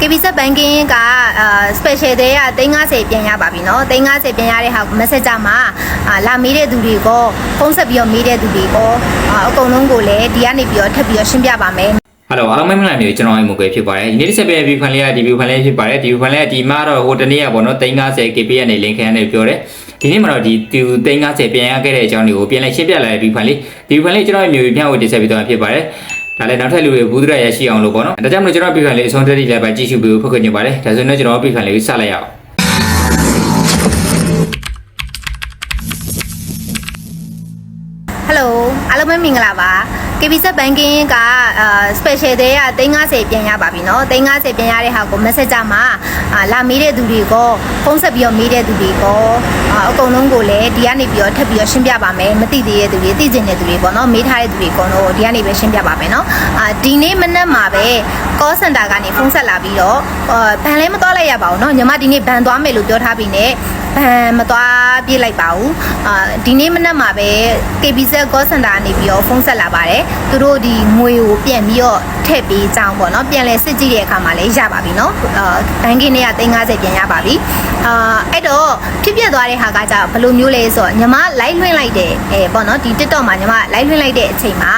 KBZ banking ကအာ special တဲ့က350ပြန်ရပါပြီเนาะ350ပြန်ရတဲ့ဟာကို messenger မှာအာလာမေးတဲ့သူတွေကိုဖုန်းဆက်ပြီးတော့မေးတဲ့သူတွေကိုအာအကုန်လုံးကိုလည်းဒီကနေပြီးတော့ထပ်ပြီးတော့ရှင်းပြပါမယ် ဟယ်လိုအားလုံးမင်္ဂလာမျိုးကျွန်တော်အိမ်မွေဖြစ်ပါတယ်ဒီနေ့တစ်ဆက်ပြတဲ့ view fan လေးကဒီ view fan လေးဖြစ်ပါတယ်ဒီ view fan လေးကဒီမှာတော့ဟိုတနေ့ကပေါ့နော်350 KB ကနေ link ခံရတယ်ပြောတယ်ဒီနေ့မှာတော့ဒီသူ350ပြန်ရခဲ့တဲ့အကြောင်းတွေကိုပြန်လဲရှင်းပြလာတဲ့ view fan လေးဒီ view fan လေးကျွန်တော်ရဲ့မျိုးပြန်ဝေတင်ဆက်ပြီးတော့ဖြစ်ပါတယ် ဒါလည်းနောက်ထပ်လူတွေဘူးဒရရရှိအောင်လို့ပေါ့နော်ဒါကြောင့်မလို့ကျွန်တော် view fan လေးအဆုံးထိလည်းပဲကြည့်ရှုပြီးဖုတ်ခွင့်နေပါတယ်ဒါဆိုရင်ကျွန်တော် view fan လေးကိုစလိုက်ရအောင်ဟယ်လိုအားလုံးပဲမင်္ဂလာပါ KBZ banking ကအာ special တဲ့က350ပြန်ရပါပြီเนาะ350ပြန်ရတဲ့ဟာကို messenger မှာအာလာမေးတဲ့သူတွေကိုဖုန်းဆက်ပြီးတော့မေးတဲ့သူတွေကိုအာအကုန်လုံးကိုလည်းဒီကနေပြီးတော့ထပ်ပြီးတော့ရှင်းပြပါမယ်မသိသေးတဲ့သူတွေသိကျင်တဲ့သူတွေပေါ့เนาะမေးထားတဲ့သူတွေအကုန်လုံးကိုဒီကနေပဲရှင်းပြပါမယ်เนาะအာဒီနေ့မနက်မှာပဲ call center ကနေဖုန်းဆက်လာပြီးတော့အာဘန်လည်းမသွားလိုက်ရပါဘူးเนาะညီမဒီနေ့ဘန်သွားမယ်လို့ပြောထားပြီးね ဘန်မသွားပြေးလိုက်ပါဘူးအာဒီနေ့မနက်မှာပဲ KBZ call center ကနေပြီးတော့ဖုန်းဆက်လာပါတယ်သူတို့ဒီငွေကိုပြန်ပြီးတော့ထည့်ပေးကြအောင်ပေါ့နော်ပြန်လဲစစ်ကြည့်တဲ့အခါမှာလည်းရပါပြီနော်အာဘန်ကင်းတွေက350ပြန်ရပါပြီအာအဲ့တော့ဖြစ်ပြသွားတဲ့ဟာကじゃဘယ်လိုမျိုးလဲဆိုတော့ညီမ live လွှင့်လိုက်တဲ့အဲပေါ့နော်ဒီ TikTok မှာညီမ live လွှင့်လိုက်တဲ့အချိန်မှာ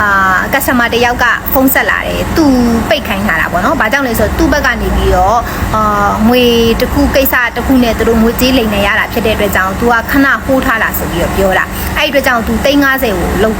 အာ customer တယောက်ကဖုန်းဆက်လာတယ်သူပိတ်ခိုင်းထားတာပေါ့နော်။ဘာကြောင့်လဲဆိုတော့သူ့ဘက်ကနေပြီးတော့အာငွေတစ်ခုကိစ္စတစ်ခုနဲ့သူတို့ငွေကြေးလိမ်နေရတာဖြစ်တဲ့အတွက်ကြောင့် तू ကခဏဟိုးထားတာဆိုပြီးတော့ပြောတာ။အဲ့ဒီအတွက်ကြောင့် तू 350ကိုလုံ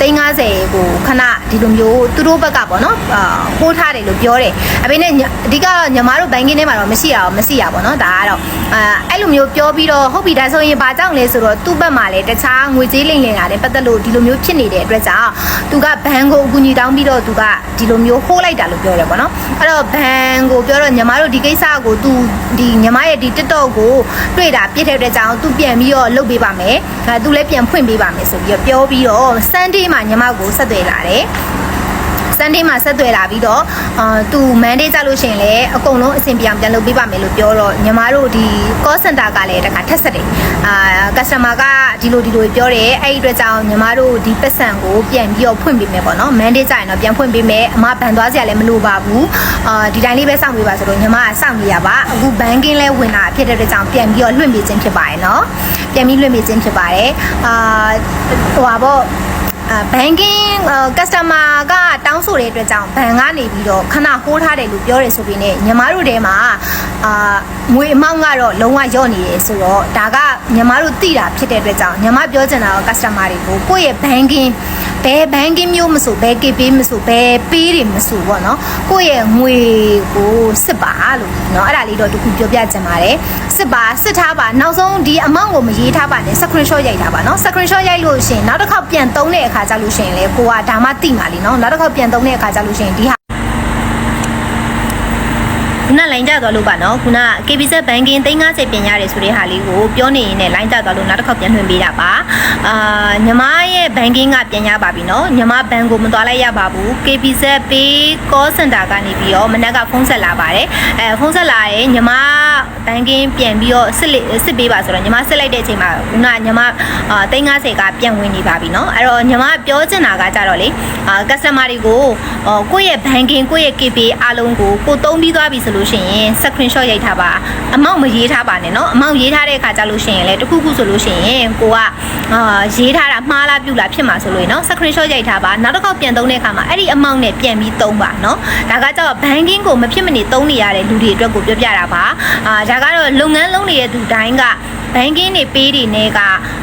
350ကိုခဏဒီလိုမျိုးသူတို့ဘက်ကပေါ့နော်အာဟိုးထားတယ်လို့ပြောတယ်။အပေနဲ့အဓိကညီမတို့ဘိုင်းကင်းထဲမှာတော့မရှိရအောင်မရှိရပါတော့ဒါကတော့အာအဲ့လိုမျိုးပြောပြီးတော့ဟုတ်ပြီဒါဆိုရင်ဘာကြောင့်လဲဆိုတော့သူ့ဘက်မှာလည်းတခြားငွေကြေးလိမ်လည်တာနဲ့ပတ်သက်လို့ဒီလိုမျိုးဖြစ်နေတဲ့အတွက်ကြောင့်သူကဘန်ကိုအကူအညီတောင်းပြီးတော့သူကဒီလိုမျိုးဟိုးလိုက်တာလို့ပြောတယ်ပေါ့နော်အဲ့တော့ဘန်ကိုပြောတော့ညီမတို့ဒီကိစ္စကိုသူဒီညီမရဲ့ဒီ TikTok ကိုတွေ့တာပြစ်တဲ့အတွက်ကြောင့်သူပြန်ပြီးတော့လုပ်ပေးပါမယ်အဲသူလည်းပြန်ဖွင့်ပေးပါမယ်ဆိုပြီးတော့ပြောပြီးတော့ Sunday မှာညီမကိုဆက်သွယ်လာတယ် Sunday မှာဆက်သွယ်လာပြီးတော့အာသူ Monday ကြလို့ရှိရင်လည်းအကုန်လုံးအဆင်ပြေအောင်ပြန်လုပ်ပေးပါမယ်လို့ပြောတော့ညီမတို့ဒီ call center ကလည်းတခါထက်ဆက်တယ်အာ customer က ဒီလိုဒီလိုပြောတယ်အဲ့ဒီအတွက်ကြောင့်ညီမတို့ဒီပတ်စံကိုပြန်ပြီးတော့ဖွင့်ပေးမယ်ပေါ့နော် Monday ကြရင်တော့ပြန်ဖွင့်ပေးမယ်အမဘန်သွားစရာလည်းမလိုပါဘူးအာဒီတိုင်းလေးပဲစောင့်ပေးပါဆိုတော့ညီမကစောင့်နေရပါအခု banking လဲဝင်လာဖြစ်တဲ့အတွက်ကြောင့်ပြန်ပြီးတော့လွှင့်ပေးခြင်းဖြစ်ပါတယ်နော်ပြန်ပြီးလွှင့်ပေးခြင်းဖြစ်ပါတယ်အာဟိုပါပေါ့အာ banking customer ကတောင်းဆိုတဲ့အတွက်ကြောင့်ဘဏ်ကနေပြီးတော့ခဏဟိုးထားတယ်လို့ပြောတယ်ဆိုပြီးねညီမတို့ထဲမှာအာငွေအမောင့်ကတော့လုံးဝညော့နေတယ်ဆိုတော့ဒါကညီမတို့သိတာဖြစ်တဲ့အတွက်ကြောင့်ညီမပြောချင်တာက customer တွေကိုကိုယ့်ရဲ့ banking ဘယ် banking မျိုးမဆိုဘယ် KP မဆိုဘယ်ပေးတွေမဆိုပေါ့နော်ကိုယ့်ရဲ့ငွေကိုစစ်ပါလို့เนาะအဲ့ဒါလေးတော့တခုပြောပြချင်ပါတယ်စစ်ပါစစ်ထားပါနောက်ဆုံးဒီ amount ကိုမရေးထားပါနဲ့ screenshot ရိုက်ထားပါเนาะ screenshot ရိုက်လို့ရှိရင်နောက်တစ်ခေါက်ပြန်သုံးတဲ့အခါကျလို့ရှိရင်လေကိုကဒါမှသိမှာလीเนาะနောက်တစ်ခေါက် ပြန်သုံးတဲ့အခါကျလို့ရှိရင်ဒီဟာခု နလိုင်းကြသွားလို့ပါနော်ခုန KBZ banking 350ပြင်ရတယ်ဆိုတဲ့ဟာလေးကိုပြောနေရင်လည်းလိုင်းကြသွားလို့နောက်တစ်ခေါက်ပြန်ထွင်ပေးတာပါအာညီမရဲ့ banking ကပြန်ရပါပြီနော်ညီမဘဏ်ကိုမသွားလိုက်ရပါဘူး KBZ pay call center ကနေပြီးတော့မနက်ကဖုန်းဆက်လာပါတယ်အဲဖုန်းဆက်လာရင်ညီမ banking ပြန်ပြီးတော့စစ်လက်စစ်ပေးပါဆိုတော့ညီမစစ်လိုက်တဲ့အချိန်မှာခုနညီမအာ350ကပြန်ဝင်နေပါပြီနော်အဲ့တော့ညီမပြောချင်တာကကြတော့လေအာ customer တွေကိုအော်ကိုယ့်ရဲ့ banking ကိုယ့်ရဲ့ KPay အားလုံးကိုကိုသုံးပြီးသွားပြီဆိုလို့ရှိရင် screenshot ရိုက်ထားပါအမောင့်မရေးထားပါနဲ့เนาะအမောင့်ရေးထားတဲ့အခါကျလို့ရှိရင်လည်းတခုခုဆိုလို့ရှိရင်ကိုကအာရေးထားတာမှားလားပြုတ်လားဖြစ်မှာဆိုလို့เนาะ screenshot ရိုက်ထားပါနောက်တစ်ခေါက်ပြန်သုံးတဲ့အခါမှာအဲ့ဒီအမောင့်နဲ့ပြန်ပြီးသုံးပါเนาะဒါကကြောင့် banking ကိုမဖြစ်မနေသုံးနေရတဲ့လူတွေအတွက်ကိုပြောပြတာပါအာဒါကတော့လုပ်ငန်းလုံးနေတဲ့သူတိုင်းက banking တွေပေးတွေနဲ့က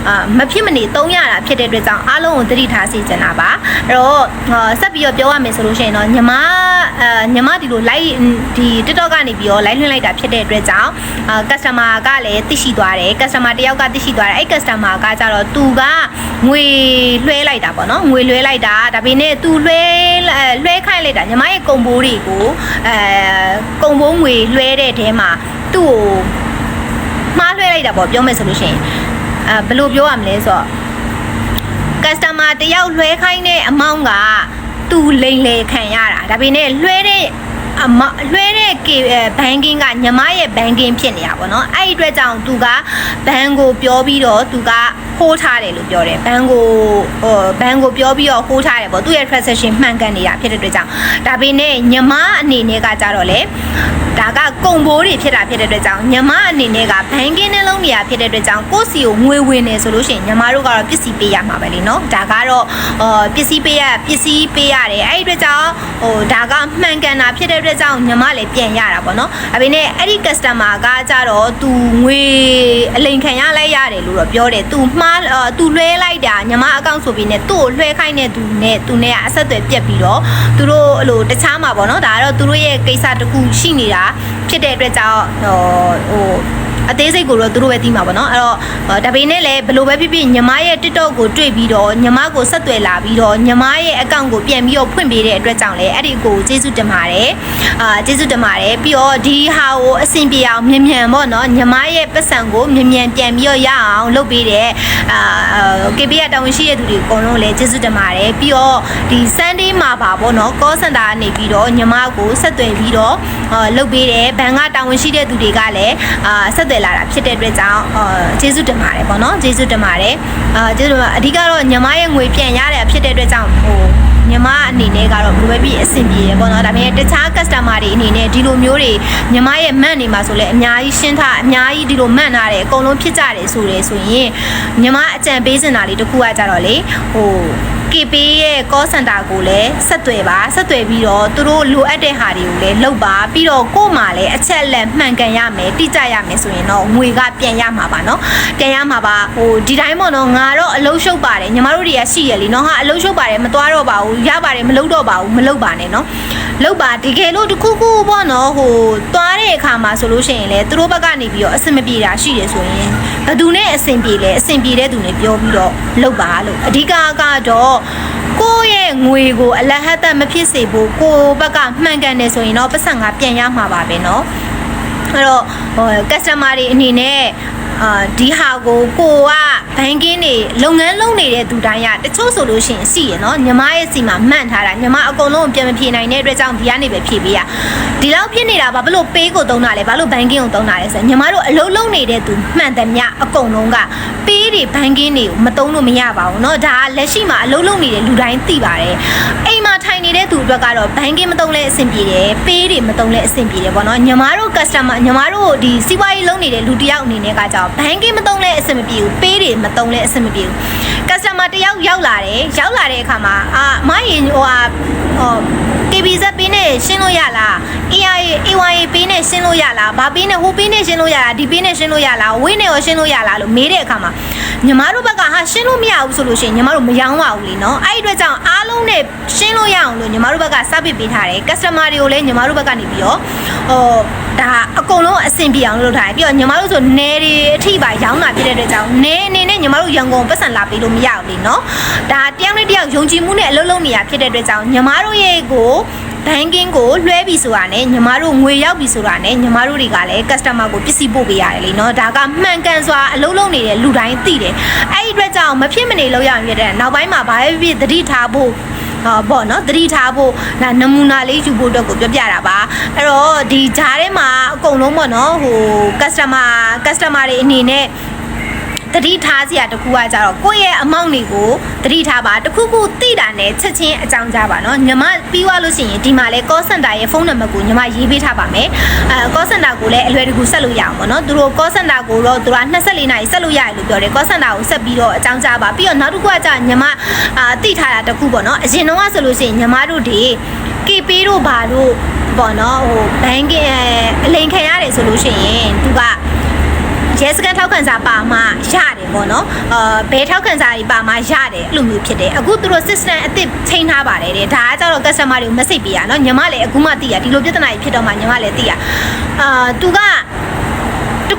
အာမဖြစ်မနေသုံးရတာဖြစ်တဲ့အတွက်ကြောင့်အားလုံးကိုသတိထားစေချင်တာပါအဲ့တော့အာဆက်ပြီးတော့ပြောရမယ်ဆိုလို့ရှိရင်တော့ညီမအာညီမဒီလို live ဒီ TikTok ကနေပြီးတော့ live လွှင့်လိုက်တာဖြစ်တဲ့အတွက်ကြောင့်အာ customer ကလည်းသိရှိသွားတယ် customer တယောက်ကသိရှိသွားတယ်အဲ့ customer ကကြတော့သူကငွေလွှဲလိုက်တာပေါ့နော်ငွေလွှဲလိုက်တာဒါပေမဲ့သူလွှဲလွှဲခိုင်းလိုက်တာညီမရဲ့ကုံဘိုးတွေကိုအဲကုံဘိုးငွေလွှဲတဲ့တဲမှာသူ့ကို မှားလွှဲလိုက်တာပေါ့ပြောမယ်ဆိုလို့ရှိရင်အဲဘယ်လိုပြောရမလဲဆိုတော့ customer တယောက်လွှဲခိုင်းတဲ့အမောင့်ကသူလိန်လေခံရတာဒါပေမဲ့လွှဲတဲ့အမလွှဲတဲ့ကေဘန်ကင်းကညီမရဲ့ဘန်ကင်းဖြစ်နေတာပေါ့နော်အဲ့ဒီအတွက်ကြောင့်သူကဘန်ကိုပြောပြီးတော့သူကဟိုးထားတယ်လို့ပြောတယ်ဘန်ကိုဟိုဘန်ကိုပြောပြီးတော့ဟိုးထားတယ်ပေါ့သူ့ရဲ့ transaction မှန်ကန်နေတာဖြစ်တဲ့အတွက်ကြောင့်ဒါပေမဲ့ညီမအနေနဲ့ကကြတော့လေဒါကကုံဘိုးတွေဖြစ်တာဖြစ်တဲ့အတွက်ကြောင့်ညီမအနေနဲ့ကဘန်ကင်းနှလုံးနေရာဖြစ်တဲ့အတွက်ကြောင့်ကိုယ့်စီကိုငွေဝင်နေဆိုလို့ရှိရင်ညီမတို့ကတော့ပစ္စည်းပေးရမှာပဲလीနော်ဒါကတော့အော်ပစ္စည်းပေးရပစ္စည်းပေးရတယ်အဲ့ဒီအတွက်ကြောင့်ဟိုဒါကမှန်ကန်တာဖြစ်တဲ့အတွက်ကြောင့်ညီမလည်းပြန်ရတာပေါ့နော်ဒါပေမဲ့အဲ့ဒီ customer ကကြတော့သူငွေအလိန်ခံရလိုက်ရတယ်လို့တော့ပြောတယ်သူမှားအော်သူလွှဲလိုက်တာညီမအကောင့်ဆိုပြီးနဲ့သူ့ကိုလွှဲခိုင်းတဲ့သူနဲ့သူနဲ့ကအဆက်အသွယ်ပြတ်ပြီးတော့သူတို့အဲ့လိုတခြားမှာပေါ့နော်ဒါကတော့သူတို့ရဲ့ကိစ္စတစ်ခုရှိနေတာဖြစ်တဲ့အတွက်ကြောင့်ဟိုဟို အသေးစိတ်ကိုတော့သူတို့ပဲသိမှာပေါ့နော်အဲ့တော့အော်ဒါပေမဲ့လည်းဘယ်လိုပဲဖြစ်ဖြစ်ညီမရဲ့ TikTok ကိုတွေ့ပြီးတော့ညီမကိုဆက်သွယ်လာပြီးတော့ညီမရဲ့အကောင့်ကိုပြန်ပြီးတော့ဖွင့်ပေးတဲ့အတွက်ကြောင့်လည်းအဲ့ဒီကိုကျေးဇူးတင်ပါတယ်အာကျေးဇူးတင်ပါတယ်ပြီးတော့ဒီဟာကိုအဆင်ပြေအောင်မြန်မြန်ပေါ့နော်ညီမရဲ့ပတ်စံကိုမြန်မြန်ပြန်ပြီးတော့ရအောင်လုပ်ပေးတဲ့အာအာ KB ရတာဝန်ရှိတဲ့သူတွေအကုန်လုံးလည်းကျေးဇူးတင်ပါတယ်ပြီးတော့ဒီ Sunday မှာပါပေါ့နော် call center ကနေပြီးတော့ညီမကိုဆက်သွယ်ပြီးတော့အာလုပ်ပေးတယ်ဘဏ်ကတာဝန်ရှိတဲ့သူတွေကလည်းအာဆက်သွယ်လာတာဖြစ်တဲ့အတွက်ကြောင့်အာကျေးဇူးတင်ပါတယ်ပေါ့နော်ကျေးဇူးတင်ပါတယ်အာကျေးဇူးတင်ပါအဓိကတော့ညီမရဲ့ငွေပြန်ရတယ်ဖြစ်တဲ့အတွက်ကြောင့်ဟိုညီမအနေနဲ့ကတော့ဘယ်လိုပဲဖြစ်အဆင်ပြေတယ်ပေါ့နော်ဒါပေမဲ့တခြား customer တွေအနေနဲ့ဒီလိုမျိုးတွေညီမရဲ့မန့်နေမှာဆိုလဲအများကြီးရှင်းထားအများကြီးဒီလိုမန့်ထားတယ်အကုန်လုံးဖြစ်ကြတယ်ဆိုတယ်ဆိုရင်ညီမအကြံပေးစင်တာလေးတစ်ခုကကြတော့လေဟို KP ရဲ့ call center ကိုလည်းဆက်သွယ်ပါဆက်သွယ်ပြီးတော့သူတို့လိုအပ်တဲ့ဟာတွေကိုလည်းလုပ်ပါပြီးတော့ကို့မှာလည်းအချက်အလက်မှန်ကန်ရမယ်တိကျရမယ်ဆိုရင်တော့ငွေကပြန်ရမှာပါเนาะပြန်ရမှာပါဟိုဒီတိုင်းပေါ့နော်ငါတော့အလုံးရှုပ်ပါတယ်ညီမတို့တွေကရှိရလीเนาะဟာအလုံးရှုပ်ပါတယ်မသွားတော့ပါဘူးရပါတယ်မလုပ်တော့ပါဘူးမလုပ်ပါနဲ့เนาะလုပ်ပါတကယ်လို့တစ်ခုခုပေါ့နော်ဟိုသွားတဲ့အခါမှာဆိုလို့ရှိရင်လေသူတို့ဘက်ကနေပြီးတော့အဆင်မပြေတာရှိရဆိုရင်ဘယ်သူနဲ့အဆင်ပြေလဲအဆင်ပြေတဲ့သူနဲ့ပြောပြီးတော့လုပ်ပါလို့အဓိကကတော့ ကိုယ့်ရဲ့ငွေကိုအလဟတ်တမဖြစ်စေဖို့ကိုယ့်ဘက်ကမှန်ကန်တယ်ဆိုရင်တော့ပတ်စံကပြန်ရမှာပါပဲเนาะ အဲ့တော့ဟို customer တွေအနေနဲ့အာဒီဟာကိုကိုကဘန်ကင်းတွေလုပ်ငန်းလုပ်နေတဲ့သူတိုင်းကတချို့ဆိုလို့ရှိရင်ရှိရနော်ညီမရဲ့စီမှာမှန်ထားတာညီမအကုန်လုံးပြန်မဖြေနိုင်တဲ့အတွက်ကြောင့်ဒီကနေပဲဖြေပေးရဒီလောက်ဖြစ်နေတာဘာလို့ပေးကိုသုံးတာလဲဘာလို့ဘန်ကင်းကိုသုံးတာလဲဆိုရင်ညီမတို့အလုပ်လုပ်နေတဲ့သူမှန်တယ်မြအကုန်လုံးကပေး ေး တွေဘန်ကင်းတွေကိုမသုံးလို့မရပါဘူးเนาะဒါကလက်ရှိမှာအလုပ်လုပ်နေတဲ့လူတိုင်းသိပါတယ်အိမ်မှာထိုင်နေတဲ့သူအတွက်ကတော့ဘန်ကင်းမသုံးလဲအဆင်ပြေတယ်ပေးတွေမသုံးလဲအဆင်ပြေတယ်ပေါ့နော်ညီမတို့ customer ညီမတို့ဒီစီးပွားရေးလုပ်နေတဲ့လူတစ်ယောက်အနေနဲ့ကကြောင့်ဘန်ကင်းမသုံးလဲအဆင်မပြေဘူးပေးတွေမသုံးလဲအဆင်မပြေဘူး customer တစ်ယောက်ရောက်လာတယ်ရောက်လာတဲ့အခါမှာအာမရင်ဟိုဟာဟို KBZ ပေးနဲ့ရှင်းလို့ရလား AI AYA ပေးနဲ့ရှင်းလို့ရလားဘာပေးနဲ့ဟိုပေးနဲ့ရှင်းလို့ရလားဒီပေးနဲ့ရှင်းလို့ရလားဝင်းနဲ့ရောရှင်းလို့ရလားလို့မေးတဲ့အခါမှာညီမတို့ဘက်ကဟာရှင်းလို့မရဘူးဆိုလို့ရှိရင်ညီမတို့မရောင်းပါဘူးလीနော်အဲ့ဒီအတွက်ကြောင့်အားလုံးနဲ့ရှင်းလို့ရအောင်လို့ညီမတို့ဘက်က service ပေးထားတယ် customer တွေကိုလည်းညီမတို့ဘက်ကနေပြီးတော့ဟို ဒါအကုန်လုံးအဆင်ပြေအောင်လုပ်ထားတယ်ပြီးတော့ညီမတို့ဆိုနေတွေအထိပါရောင်းတာဖြစ်တဲ့အတွက်ကြောင့်နေအနေနဲ့ညီမတို့ရန်ကုန်ပတ်စံလာပေးလို့မရဘူးလीနော်ဒါတယောက်နဲ့တယောက်ယုံကြည်မှုနဲ့အလုပ်လုပ်နေရဖြစ်တဲ့အတွက်ကြောင့်ညီမတို့ရဲ့ကိုဘန်ကင်းကိုလွှဲပြီဆိုတာနဲ့ညီမတို့ငွေရောက်ပြီဆိုတာနဲ့ညီမတို့တွေကလည်း customer ကိုပစ္စည်းပို့ပေးရတယ်လीနော်ဒါကမှန်ကန်စွာအလုပ်လုပ်နေတဲ့လူတိုင်းသိတယ်အဲ့ဒီအတွက်ကြောင့်မဖြစ်မနေလုပ်ရအောင်ရတဲ့နောက်ပိုင်းမှာဘာပဲဖြစ်သတိထားဖို့ဟာ ပေါ့နော်သတိထားဖို့ဒါနမူနာလေးယူဖို့အတွက်ကိုပြောပြတာပါအဲ့တော့ဒီဂျားထဲမှာအကုန်လုံးပေါ့နော်ဟို customer customer တွေအနေနဲ့တတိထားစရာတခုကကြတော့ကိုယ့်ရဲ့အမောင့်တွေကိုတတိထားပါတခုခုသိ တာနဲ့ချက်ချင်းအကြောင်းကြားပါနော်ညီမပြီးသွားလို့ရှိရင်ဒီမှာလဲ call center ရဲ့ဖုန်းနံပါတ်ကိုညီမရေးပေးထားပါမယ်အဲ call center ကိုလည်းအလွယ်တကူဆက်လို့ရအောင်ပေါ့နော်သူတို့ call center ကိုတော့သူက24နာရီဆက်လို့ရတယ်လို့ပြောတယ် call center ကိုဆက်ပြီးတော့အကြောင်းကြားပါပြီးတော့နောက်တစ်ခုကကြာညီမအာတိထားတာတခုပေါ့နော်အရင်တော့ဆိုလို့ရှိရင်ညီမတို့ဒီ KP တို့ဘာတို့ပေါ့နော်ဟို banking အလိန်ခံရတယ်ဆိုလို့ရှိရင်သူက ရဲစကန်ထောက်ခံစာပါမှရတယ်ပေါ့နော်အာဘယ်ထောက်ခံစာကြီးပါမှရတယ်အဲ့လိုမျိုးဖြစ်တယ်အခုသူတို့ system အစ်စ်ချိန်ထားပါတယ်တဲ့ဒါကကြတော့ customer တွေကို message ပေးရနော်ညီမလည်းအခုမှသိရဒီလိုပြဿနာကြီးဖြစ်တော့မှညီမလည်းသိရအာသူကတ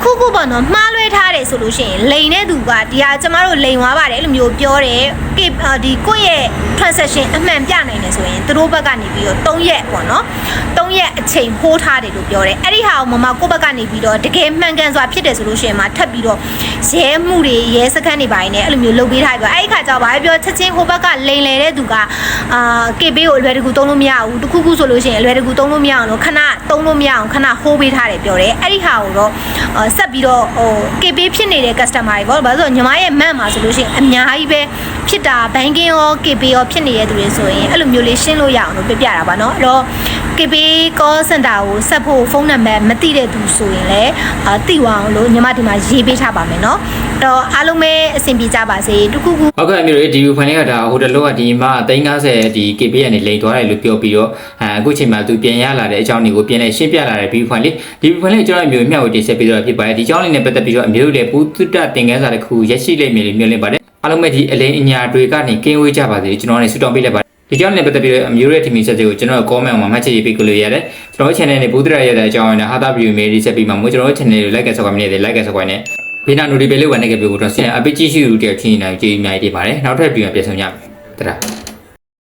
ခုခုပေါ့နော်မှားလွဲထားတယ်ဆိုလို့ရှိရင်လိန်တဲ့သူကဒီဟာကျမတို့လိန်သွားပါတယ်အဲ့လိုမျိုးပြောတယ်ကိအာဒီကိုယ့်ရဲ့ transaction အမှန်ပြနိုင်တယ်ဆိုရင်သူတို့ဘက်ကနေပြီးတော့3ရက်ပေါ့နော်3ရက်အချိန်ဟိုးထားတယ်လို့ပြောတယ်အဲ့ဒီဟာကိုမမကိုယ့်ဘက်ကနေပြီးတော့တကယ်မှန်ကန်စွာဖြစ်တယ်ဆိုလို့ရှိရင်မှထပ်ပြီးတော့ရဲမှုတွေရဲစခန်းတွေပိုင်းနဲ့အဲ့လိုမျိုးလုပ်ပေးထားပြီးတော့အဲ့ဒီခါကျတော့ဘာပဲပြောချက်ချင်းဟိုဘက်ကလိန်လေတဲ့သူကအာ KB ကိုအလွယ်တကူသုံးလို့မရဘူးတခုခုဆိုလို့ရှိရင်အလွယ်တကူသုံးလို့မရအောင်လို့ခဏသုံးလို့မရအောင်ခဏဟိုးပေးထားတယ်ပြောတယ်အဲ့ဒီဟာကိုတော့ဟအာဆက်ပြီးတော့ဟို KP ဖြစ်နေတဲ့ customer တွေပေါ့ဘာလို့လဲဆိုတော့ညီမရဲ့ man မှာဆိုလို့ရှိရင်အများကြီးပဲဖြစ်တာ banking ရော KP ရောဖြစ်နေတဲ့သူတွေဆိုရင်အဲ့လိုမျိုးလေးရှင်းလို့ရအောင်လို့ပြပြတာပါเนาะအဲ့တော့ KP call center ကိုဆက်ဖို့ဖုန်းနံပါတ်မသိတဲ့သူဆိုရင်လည်းအာသိဝအောင်လို့ညီမဒီမှာရေးပေးထားပါမယ်เนาะအဲ့တော့အားလုံးပဲအဆင်ပြေကြပါစေတခုခု ဟုတ်ကဲ့အမျိုးတွေဒီဗီဖိုင်လေးကဒါဟိုတလောကဒီမှာ350ဒီ KB ကနေလိန်သွားတယ်လို့ပြောပြီးတော့အဲအခုချိန်မှာသူပြန်ရလာတဲ့အကြောင်းတွေကိုပြန်လဲရှင်းပြလာတဲ့ဗီဖိုင်လေးဒီဗီဖိုင်လေးကျွန်တော်အမျိုးမျှဝေတင်ဆက်ပေးတော့ဖြစ်ပါတယ်ဒီအကြောင်းလေးနဲ့ပတ်သက်ပြီးတော့အမျိုးတွေဘူးတုတ္တသင်ခန်းစာတစ်ခုရရှိလိမ့်မယ်လို့မျှော်လင့်ပါတယ်အားလုံးပဲဒီအလင်းအညာတွေကနေကင်းဝေးကြပါစေကျွန်တော်လည်းဆုတောင်းပေးလိုက်ပါတယ် ဒီကြောင့်လည်းပတ်သက်ပြီးတော့အမျိုးရဲ့ team ဆက်တွေကိုကျွန်တော် comment မှာမှတ်ချက်ရေးပေးကြလို့ရတယ်ကျွန်တော် channel နဲ့ဘူးတရရတဲ့အကြောင်းအရာဟာတာ view မေးဒီဆက်ပြီးမှမို့ကျွန်တော် channel ကို like နဲ့ subscribe နဲ့ like နဲ့ subscribe နဲ့ဘေးနာ notification လေးဝင်နေကြပြီတော့ဆင်အပိတ်ကြည့်ရှိလူတယောက်ချင်းနေနိုင်ကြည့်အများကြီးပါတယ်နောက်ထပ်ပြန်ပြန်ဆောင်ရမယ်တရာ